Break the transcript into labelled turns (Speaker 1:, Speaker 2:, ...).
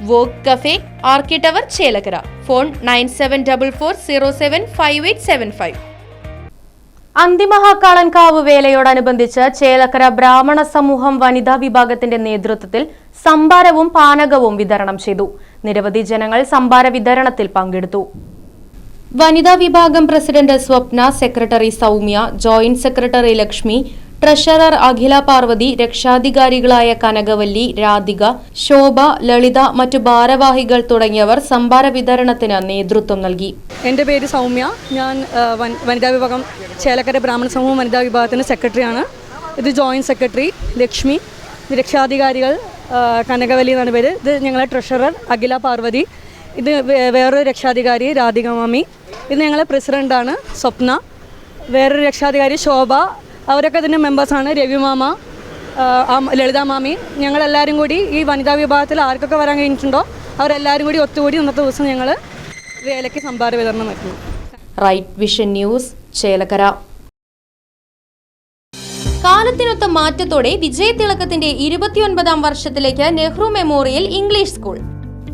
Speaker 1: Walk cafe ആർക്കി tower Chelakkara. Phone nine seven double four zero seven five eight seven five. Anthimahakalankavu വേലയോടനുബന്ധിച്ച് Chelakkara ബ്രാഹ്മണ സമൂഹം വനിതാ വിഭാഗത്തിന്റെ നേതൃത്വത്തിൽ സംഭാരവും പാനകവും വിതരണം ചെയ്തു. നിരവധി ജനങ്ങൾ സംഭാര വിതരണത്തിൽ പങ്കെടുത്തു. വനിതാ വിഭാഗം president Swapna secretary Soumya joint secretary Lakshmi treasurer Akhila Parvathy രക്ഷാധികാരികളായ Kanakavalli Radhika Shobha Lalitha മറ്റു ഭാരവാഹികൾ തുടങ്ങിയവർ സംഭാര വിതരണത്തിന് നേതൃത്വം നൽകി.
Speaker 2: എന്റെ പേര് സൗമ്യ. ഞാൻ വനിതാ വിഭാഗം ചേലക്കര ബ്രാഹ്മണ സമൂഹം വനിതാ വിഭാഗത്തിന്റെ സെക്രട്ടറിയാണ്. ഇത് ജോയിന്റ് സെക്രട്ടറി ലക്ഷ്മി. രക്ഷാധികാരികൾ കനകവല്ലി കനകവലി എന്നാണ് പേര്. ഇത് ഞങ്ങളെ ട്രഷറർ അഖില പാർവതി. ഇത് വേറൊരു രക്ഷാധികാരി രാധിക മാമി. ഇത് ഞങ്ങളെ പ്രസിഡന്റാണ് സ്വപ്ന. വേറൊരു രക്ഷാധികാരി ശോഭ അവരൊക്കെ ഇതിന്റെ മെമ്പേഴ്സാണ് രവി മാമ ആ, ആ- ലളിത മാമി. ഞങ്ങളെല്ലാവരും കൂടി ഈ വനിതാ വിഭാഗത്തിൽ ആർക്കൊക്കെ വരാൻ കഴിഞ്ഞിട്ടുണ്ടോ? അവരെല്ലാവരും കൂടി ഒത്തുകൂടി ഇന്നത്തെ ദിവസം ഞങ്ങൾ വേലയ്ക്ക് സംഭാര വിതരണം നടത്തുന്നു
Speaker 1: റൈറ്റ് വിഷൻ ന്യൂസ് ചേലക്കര. കാലത്തിനൊത്ത മാറ്റത്തോടെ വിജയതിളക്കത്തിന്റെ ഇരുപത്തിയൊൻപതാം വർഷത്തിലേക്ക് നെഹ്റു മെമ്മോറിയൽ ഇംഗ്ലീഷ് സ്കൂൾ.